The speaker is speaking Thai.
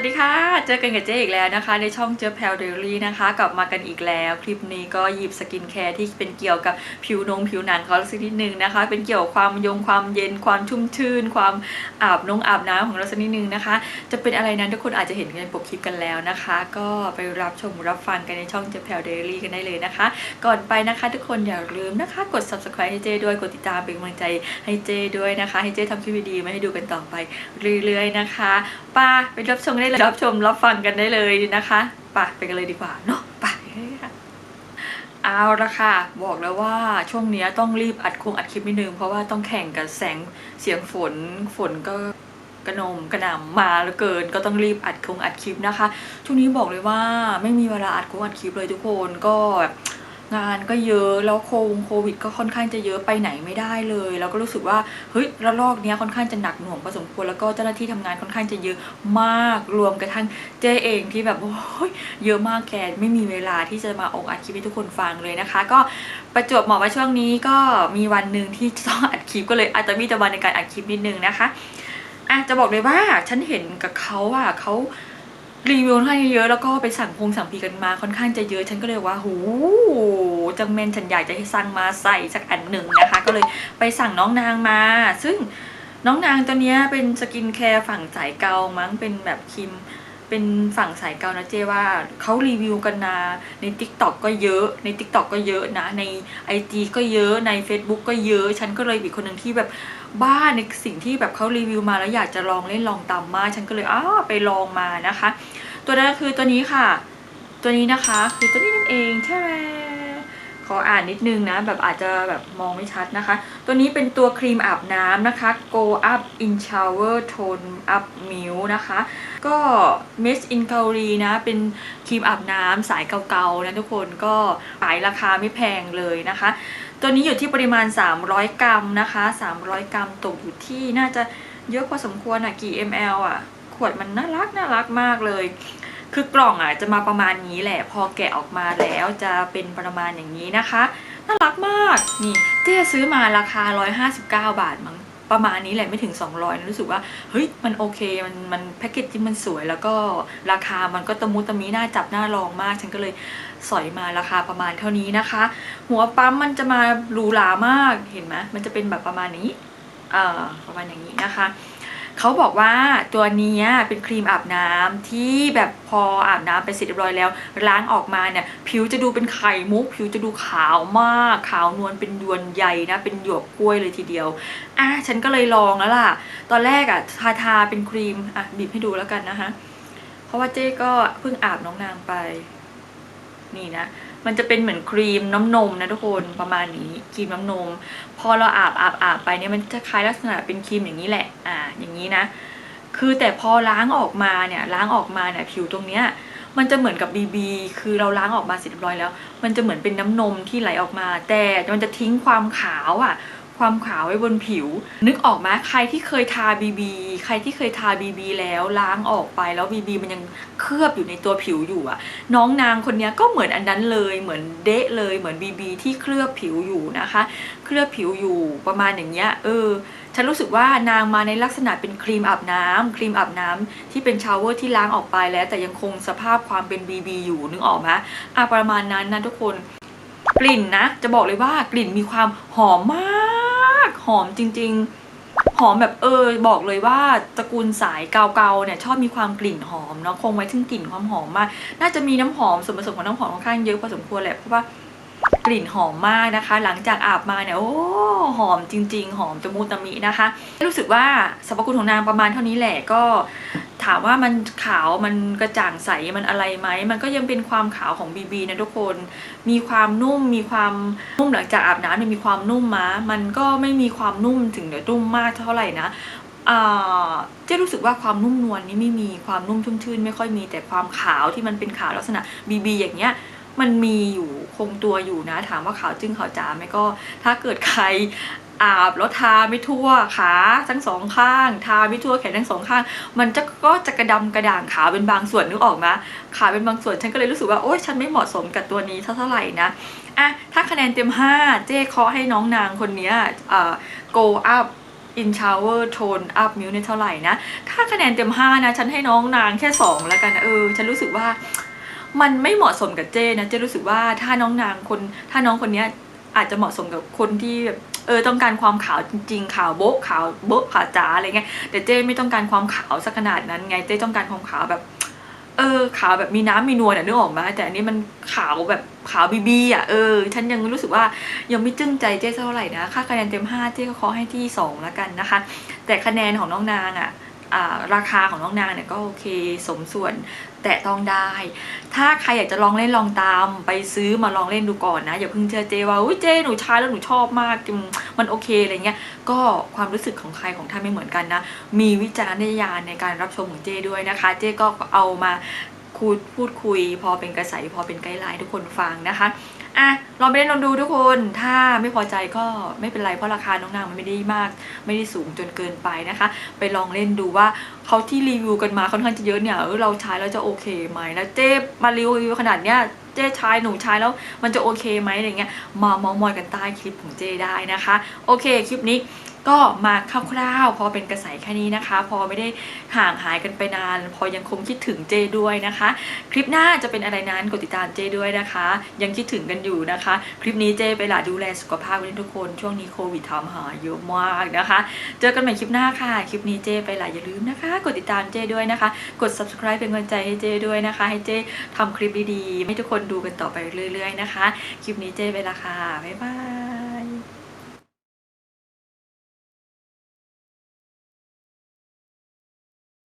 วัสดีค่ะ เจอกันกับเจ๊อีกแล้วนะคะ ในช่องเจอแพลเดลี่นะคะ กลับมากันอีกแล้ว คลิปนี้ก็หยิบสกินแคร์ที่เป็นเกี่ยวกับผิวนงผิวหนังเขาสักนิดนึงนะคะ เป็นเกี่ยวกับความยงความเย็นความชุ่มชื่น ความอาบนงอาบน้ำของเราสักนิดนึงนะคะ จะเป็นอะไรนั้นทุกคนอาจจะเห็นกันในปกคลิปกันแล้วนะคะ ก็ไปรับชมรับฟังกันในช่องเจอแพลเดลี่กันได้เลยนะคะ ก่อนไปนะคะ ทุกคนอย่าลืมนะคะ กด subscribe ให้เจด้วยกดติดตามเป็นกำลังใจให้เจด้วยนะคะ ให้เจทำคลิปดีๆมาให้ดูกันต่อไปเรื่อยๆนะคะป้าไปรับชมได้เลยรับชมรับฟังกันได้เลยนะคะไป่ะไปกันเลยดีกว่าเนาะไปค่ะเอาละค่ะ บอกแล้วว่าช่วงนี้ต้องรีบอัดคงอัดคลิปนิดนึง เพราะว่าต้องแข่งกับแสงเสียงฝนฝนก็กระหนมกระหน่ำมาเหลือเกิน ก็ต้องรีบอัดคงอัดคลิปนะคะ ช่วงนี้บอกเลยว่าไม่มีเวลาอัดคงอัดคลิปเลยทุกคนก็แบบ งานก็เยอะแล้วโควงโควิด ก็ค่อนข้างจะเยอะไปไหนไม่ได้เลย แล้วก็รู้สึกว่าเฮ้ยระลอกเนี้ยค่อนข้างจะหนักหน่วงพอสมควรแล้วก็เจ้าหน้าที่ทำงานค่อนข้างจะเยอะมากรวมกระทั่งเจ้เองที่แบบโอ้ยเยอะมากแกไม่มีเวลาที่จะมาออกอัดคลิปให้ทุกคนฟังเลยนะคะ ก็ประจวบเหมาะว่าช่วงนี้ก็มีวันหนึ่งที่ต้องอัดคลิปก็เลยอาจจะมีตะวันในการอัดคลิปนิดนึงนะคะอะจะบอกเลยว่าฉันเห็นกับเขาอะเขา รีวิวค่อนข้างเยอะแล้วก็ไปสั่งพงสั่งพีกันมาค่อนข้างจะเยอะ ฉันก็เลยว่าหูจังเมนฉันอยากจะให้สั่งมาใส่สักอันหนึ่งนะคะ ก็เลยไปสั่งน้องนางมา ซึ่งน้องนางตัวนี้เป็นสกินแคร์ฝั่งสายเกามั้งเป็นแบบครีม เป็นฝั่งสายเกานะเจว่าเขารีวิวกันนะใน t ิ k t o k ก็เยอะ ใน t ิ k t o k ก็เยอะนะ ใน IG ก็เยอะใน Facebook ก็เยอะ ฉันก็เลยเป็นคนหนึ่งที่แบบบ้าในสิ่งที่แบบเขารีวิวมาแล้วอยากจะลองเล่นลองตามมาฉันก็เลยอ้าไปลองมานะคะ ตัวนั้นคือตัวนี้ค่ะ ตัวนี้นะคะคือตัวนี้นั่นเองใช่ไหม ขออ่านนิดนึงนะ แบบอาจจะแบบมองไม่ชัดนะคะ ตัวนี้เป็นตัวครีมอาบน้ำนะคะ Go Up in Shower Tone Up Milk นะคะ ก็ Miss in g a u r i นะ เป็นครีมอาบน้ำสายเก่าๆนะทุกคนก็ขายราคาไม่แพงเลยนะคะ ตัวนี้อยู่ที่ปริมาณ 300 กรัมนะคะ 300 กรัมตกอยู่ที่น่าจะเยอะพอสมควรอะกี่ ml อะขวดมันน่ารักน่ารักมากเลย คือกล่องอะจะมาประมาณนี้แหละ พอแกะออกมาแล้วจะเป็นประมาณอย่างนี้นะคะน่ารักมากนี่เจ๊ซื้อมาราคา 159 บาทมั้งประมาณนี้แหละไม่ถึง 200นะรู้สึกว่าเฮ้ยมันโอเคมันมันแพคเกจที่มันสวยแล้วก็ราคามันก็ตะมุตะมีน่าจับน่าลองมาก ฉันก็เลยสอยมาราคาประมาณเท่านี้นะคะ หัวปั๊มมันจะมาหรูหรามากเห็นไหมมันจะเป็นแบบประมาณนี้เอ่อประมาณอย่างนี้นะคะ เขาบอกว่าตัวนี้เป็นครีมอาบน้ำที่แบบพออาบน้ำไปเสร็จเรียบร้อยแล้ว ล้างออกมาเนี่ยผิวจะดูเป็นไข่มุก ผิวจะดูขาวมาก ขาวนวลเป็นยวนใหญ่นะ เป็นหยวกกล้วยเลยทีเดียวอะฉันก็เลยลองแล้วล่ะ ตอนแรกอะทาทาเป็นครีมอะบีบให้ดูแล้วกันนะคะเพราะว่าเจ๊ก็เพิ่งอาบน้องนางไป นี่นะ มันจะเป็นเหมือนครีมน้ำนมนะทุกคนประมาณนี้ครีมน้ำนม พอเราอาบอาบอาบไปเนี่ยมันจะคล้ายลักษณะเป็นครีมอย่างนี้แหละ อ่า อย่างนี้นะ คือแต่พอล้างออกมาเนี่ยล้างออกมาเนี่ยผิวตรงเนี้ยมันจะเหมือนกับบีบีคือเราล้างออกมาเสร็จเรียบร้อยแล้ว มันจะเหมือนเป็นน้ำนมที่ไหลออกมา แต่มันจะทิ้งความขาวอะ่ะ ความขาวไว้บนผิว นึกออกไหมใครที่เคยทาบีบีใครที่เคยทาบีบีแล้วล้างออกไปแล้วบีบีมันยังเคลือบอยู่ในตัวผิวอยู่อะน้องนางคนนี้ก็เหมือนอันนั้นเลยเหมือนเดะเลยเหมือนบีบีที่เคลือบผิวอยู่นะคะ เคลือบผิวอยู่ประมาณอย่างเงี้ยเออฉันรู้สึกว่านางมาในลักษณะเป็นครีมอาบน้ำครีมอาบน้ำที่เป็นชาวเวอร์ที่ล้างออกไปแล้ว แต่ยังคงสภาพความเป็นบีบีอยู่นึกออกไหมอะประมาณนั้นนะทุกคนกลิ่นนะ จะบอกเลยว่ากลิ่นมีความหอมมาก หอมจริง ๆ หอมแบบเออ บอกเลยว่าตระกูลสายเกาๆเนี่ยชอบมีความกลิ่นหอมเนาะคงไว้ถึงกลิ่นความหอมมาก น่าจะมีน้ำหอมส่วนผสมของน้ำหอมค่อนข้างเยอะพอสมควรแหละเพราะว่ากลิ่นหอมมากนะคะ หลังจากอาบมาเนี่ยโอ้หอมจริง ๆ หอมจมูกตะมินะคะ รู้สึกว่าสรรพคุณของนางประมาณเท่านี้แหละก็ ถามว่ามันขาวมันกระจ่างใสมันอะไรไหม มันก็ยังเป็นความขาวของบีบีนะทุกคน มีความนุ่มมีความนุ่มหลังจากอาบน้ำเนี่ยมีความนุ่มมามันก็ไม่มีความนุ่มถึงเดี๋ยวนุ่มมากเท่าไหร่นะเจ๊รู้สึกว่าความนุ่มนวลนี่ไม่มีความนุ่มชุ่มชื่นไม่ค่อยมีแต่ความขาวที่มันเป็นขาวลักษณะบีบีอย่างเงี้ยมันมีอยู่คงตัวอยู่นะ ถามว่าขาวจึ้งขาวจ๋าไหมก็ ถ้าเกิดใคร อาบแล้วทาไม่ทั่วขาทั้งสองข้าง ทาไม่ทั่วแขนทั้งสองข้าง มันจะก็จะกระดำกระด่างขาเป็นบางส่วนนึกออกไหมขาเป็นบางส่วนฉันก็เลยรู้สึกว่าโอ๊ยฉันไม่เหมาะสมกับตัวนี้เท่าไหร่นะอะถ้าคะแนนเต็ม 5 เจ๊เคาะให้น้องนางคนนี้อ่า go up in shower tone up milk เนี่ยเท่าไหร่นะ ถ้าคะแนนเต็ม 5 นะ ฉันให้น้องนางแค่ 2 แล้วกันนะเออ ฉันรู้สึกว่ามันไม่เหมาะสมกับเจ้นะ เจ้รู้สึกว่าถ้าน้องนางคน ถ้าน้องคนนี้อาจจะเหมาะสมกับคนที่แบบ เออต้องการความขาวจริงๆขาวโบ๊ะขาวโบ๊ะขาวจ๋าอะไรเงี้ยแต่เจ้ไม่ต้องการความขาวสักขนาดนั้นไงเจ้ต้องการความขาวแบบ เออขาวแบบมีน้ำมีนวลเนี่ยนึกออกไหมแต่อันนี้มันขาวแบบขาวบีบีอะเออฉันยังรู้สึกว่ายังไม่จึ้งใจเจ๊เท่าไหร่นะค่าคะแนนเต็ม5เจ๊ก็ขอให้ที่2แล้วกันนะคะ แต่คะแนนของน้องนางอะอ่า ราคาของน้องนางเนี่ยก็โอเคสมส่วนแต่ต้องได้ ถ้าใครอยากจะลองเล่นลองตาม ไปซื้อมาลองเล่นดูก่อนนะ อย่าเพิ่งเชื่อเจว่าอุ้ยเจหนูใช้แล้วหนูชอบมากมันโอเคอะไรเงี้ยก็ความรู้สึกของใครของท่านไม่เหมือนกันนะ มีวิจารณญาณในการรับชมของเจด้วยนะคะ เจก็เอามาคูดพูดคุย พอเป็นกระแสพอเป็นไกด์ไลน์ทุกคนฟังนะคะ ลองไปเล่นลองดูทุกคน ถ้าไม่พอใจก็ไม่เป็นไรเพราะราคาน้องนางมันไม่ได้มาก ไม่ได้สูงจนเกินไปนะคะ ไปลองเล่นดูว่าเขาที่รีวิวกันมาค่อนข้างจะเยอะเนี่ยเออเราใช้แล้วจะโอเคไหมแล้วเจ๊มารีวิวขนาดเนี้ยเจ๊ใช้หนูใช้แล้วมันจะโอเคไหมอะไรเงี้ยมามองมอยกันใต้คลิปของเจ๊ได้นะคะ โอเคคลิปนี้ก็มาคร่าวๆ พอเป็นกระแสแค่นี้นะคะ พอไม่ได้ห่างหายกันไปนาน พอยังคงคิดถึงเจด้วยนะคะ คลิปหน้าจะเป็นอะไรนั้นกดติดตามเจด้วยนะคะ ยังคิดถึงกันอยู่นะคะ คลิปนี้เจไปละดูแลสุขภาพกันทุกคนช่วงนี้โควิดทำหายเยอะมากนะคะ เจอกันใหม่คลิปหน้าค่ะ คลิปนี้เจไปละอย่าลืมนะคะ กดติดตามเจด้วยนะคะ กด subscribe เป็นกำลังใจให้เจด้วยนะคะ ให้เจทำคลิปดีๆให้ทุกคนดูกันต่อไปเรื่อยๆนะคะ คลิปนี้เจไปละค่ะบ๊ายบาย